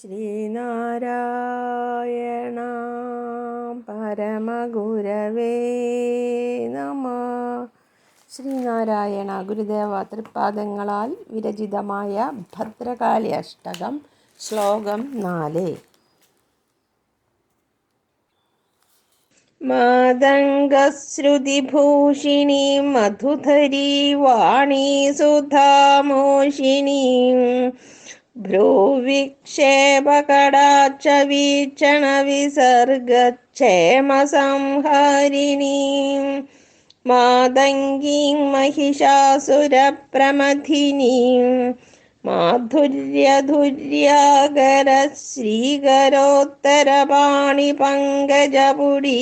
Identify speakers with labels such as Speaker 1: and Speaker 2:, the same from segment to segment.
Speaker 1: ശ്രീനാരായണ പരമഗുരവേ നമ. ശ്രീനാരായണ ഗുരുദേവ തൃപാദങ്ങളാൽ വിരചിതമായ ഭദ്രകാളി അഷ്ടകം ശ്ലോകം നാല്. മാതംഗശ്രുതിഭൂഷിണീ മധുധരീ വാണീ സുധാമോഷിണീ ഭ്രൂവിക്ഷേപകടാച്ച വീക്ഷണ വിസർഗക്ഷേമസംഹാരിണീ മാതംഗീം മാധുര്യധുര്യാകര ശ്രീകരോത്തരപാണി പങ്കജപുടി.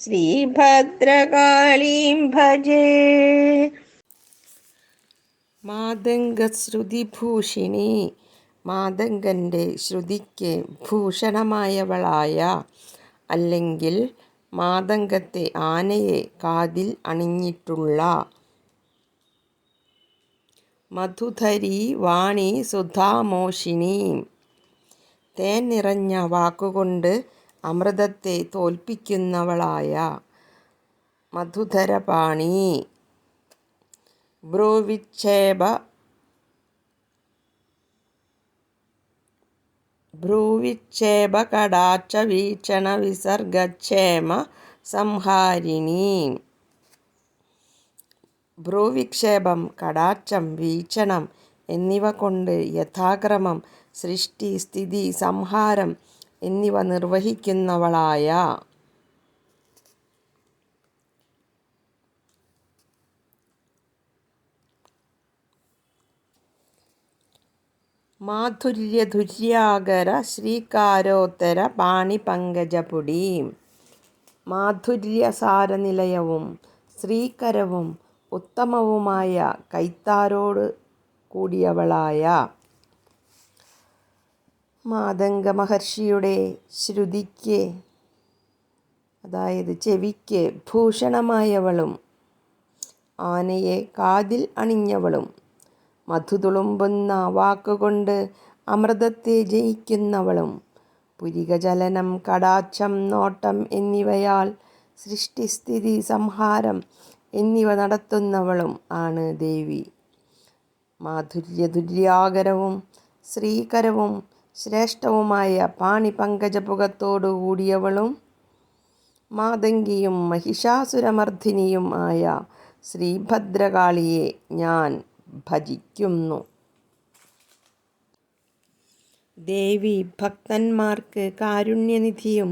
Speaker 1: ശ്രീഭദ്രകാളീം ഭജേ. മാതംഗശ്രുതിഭൂഷിണി മാതംഗന്റെ ശ്രുതിക്ക് ഭൂഷണമായവളായ അല്ലെങ്കിൽ മാതംഗത്തെ ആനയെ കാതിൽ അണിഞ്ഞിട്ടുള്ള മധുധരി വാണി സുധാമോഷിണി തേൻ നിറഞ്ഞ വാക്കുകൊണ്ട് അമൃതത്തെ തോൽപ്പിക്കുന്നവളായ മധുധരപാണി. ഭ്രൂവിക്ഷേപ ഭ്രൂവിക്ഷേപകടാക്ഷ വീക്ഷണ വിസർഗക്ഷേമ സംഹാരിണി. ഭ്രൂവിക്ഷേപം കടാക്ഷം വീക്ഷണം എന്നിവ കൊണ്ട് യഥാക്രമം സൃഷ്ടി സ്ഥിതി സംഹാരം എന്നിവ നിർവഹിക്കുന്നവളായ. മാധുര്യധുര്യാകര ശ്രീകാരോത്തര പാണിപങ്കജപുടി. മാധുര്യസാരനിലയവും ശ്രീകരവും ഉത്തമവുമായ കൈത്താരോട് കൂടിയവളായ മാതംഗ മഹർഷിയുടെ ശ്രുതിക്ക് അതായത് ചെവിക്ക് ഭൂഷണമായവളും ആനയെ കാതിൽ അണിഞ്ഞവളും മധുതുളുമ്പുന്ന വാക്കുകൊണ്ട് അമൃതത്തെ ജയിക്കുന്നവളും പുരികചലനം കടാക്ഷം നോട്ടം എന്നിവയാൽ സൃഷ്ടിസ്ഥിതി സംഹാരം എന്നിവ നടത്തുന്നവളും ആണ് ദേവി. മാധുര്യ ദുര്യാകരവും ശ്രീകരവും ശ്രേഷ്ഠവുമായ പാണി പങ്കജപുകത്തോടു കൂടിയവളും മാതങ്കിയും മഹിഷാസുരമർദ്ദിനിയും ആയ ശ്രീഭദ്രകാളിയെ ഞാൻ ഭജിക്കുന്നു. ദേവി ഭക്തന്മാർക്ക് കാരുണ്യനിധിയും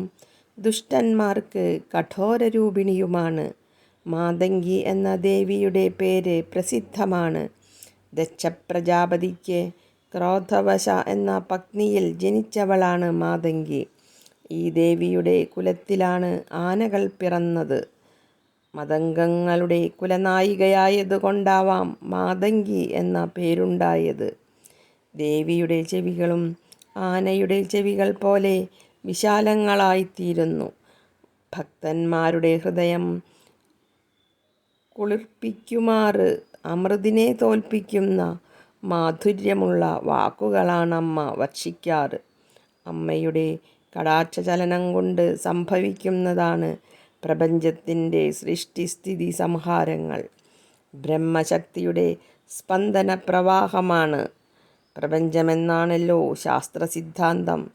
Speaker 1: ദുഷ്ടന്മാർക്ക് കഠോരരൂപിണിയുമാണ്. മാതങ്കി എന്ന ദേവിയുടെ പേര് പ്രസിദ്ധമാണ്. ദക്ഷപ്രജാപതിക്ക് ക്രോധവശ എന്ന പത്നിയിൽ ജനിച്ചവളാണ് മാതങ്കി. ഈ ദേവിയുടെ കുലത്തിലാണ് ആനകൾ പിറന്നത്. മതംഗങ്ങളുടെ കുലനായികയായതുകൊണ്ടാവാം മാതങ്കി എന്ന പേരുണ്ടായത്. ദേവിയുടെ ചെവികളും ആനയുടെ ചെവികൾ പോലെ വിശാലങ്ങളായിത്തീരുന്നു. ഭക്തന്മാരുടെ ഹൃദയം കുളിർപ്പിക്കുമാറ്. അമൃതിനെ തോൽപ്പിക്കുന്ന മാധുര്യമുള്ള വാക്കുകളാണ് അമ്മ വർഷിക്കാറ് അമ്മയുടെ കടാക്ഷചലനം കൊണ്ട് സംഭവിക്കുന്നതാണ് പ്രപഞ്ചത്തിന്റെ സൃഷ്ടിസ്ഥിതി സംഹാരങ്ങൾ. ബ്രഹ്മശക്തിയുടെ സ്പന്ദന പ്രവാഹമാണ് പ്രപഞ്ചമെന്നാണല്ലോ ശാസ്ത്രസിദ്ധാന്തം.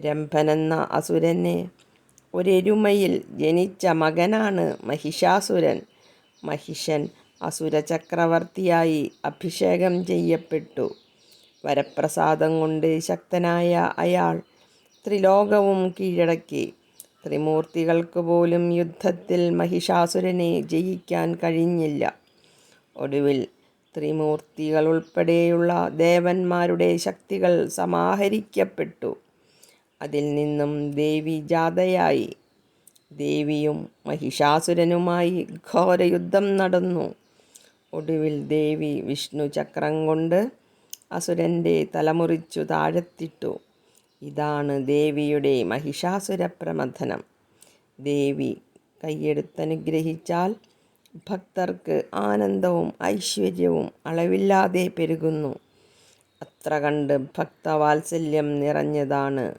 Speaker 1: രംഭനെന്ന അസുരനെ ഒരെരുമയിൽ ജനിച്ച മകനാണ് മഹിഷാസുരൻ. മഹിഷൻ അസുര ചക്രവർത്തിയായി അഭിഷേകം ചെയ്യപ്പെട്ടു. വരപ്രസാദം കൊണ്ട് ശക്തനായ അയാൾ ത്രിലോകവും കീഴടക്കി. ത്രിമൂർത്തികൾക്ക് പോലും യുദ്ധത്തിൽ മഹിഷാസുരനെ ജയിക്കാൻ കഴിഞ്ഞില്ല. ഒടുവിൽ ത്രിമൂർത്തികൾ ഉൾപ്പെടെയുള്ള ദേവന്മാരുടെ ശക്തികൾ സമാഹരിക്കപ്പെട്ടു. അതിൽ നിന്നും ദേവി ജാതയായി. ദേവിയും മഹിഷാസുരനുമായി ഘോരയുദ്ധം നടന്നു. ഒടുവിൽ ദേവി വിഷ്ണു ചക്രം കൊണ്ട് അസുരന്റെ തലമുറിച്ചു താഴെത്തിട്ടു. ഇതാണ് ദേവിയുടെ മഹിഷാസുര പ്രമഥനം. ദേവി കൈയെടുത്തനുഗ്രഹിച്ചാൽ ഭക്തർക്ക് ആനന്ദവും ഐശ്വര്യവും അളവില്ലാതെ പെരുകുന്നു. അത്ര കണ്ട് ഭക്തവാത്സല്യം നിറഞ്ഞതാണ്.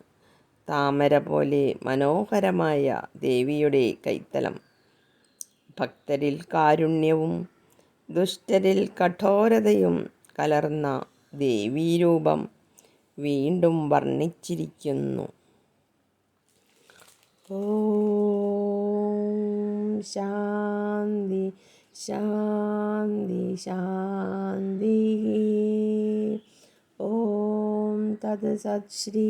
Speaker 1: താമര പോലെ മനോഹരമായ ദേവിയുടെ കൈത്തലം. ഭക്തരിൽ കാരുണ്യവും ദുഷ്ടരിൽ കഠോരതയും കലർന്ന ദേവീരൂപം വീണ്ടും വർണിച്ചിരിക്കുന്നു. ഓം ശാന്തി ശാന്തി ശാന്തി. ഓം തത് സത് ശ്രീ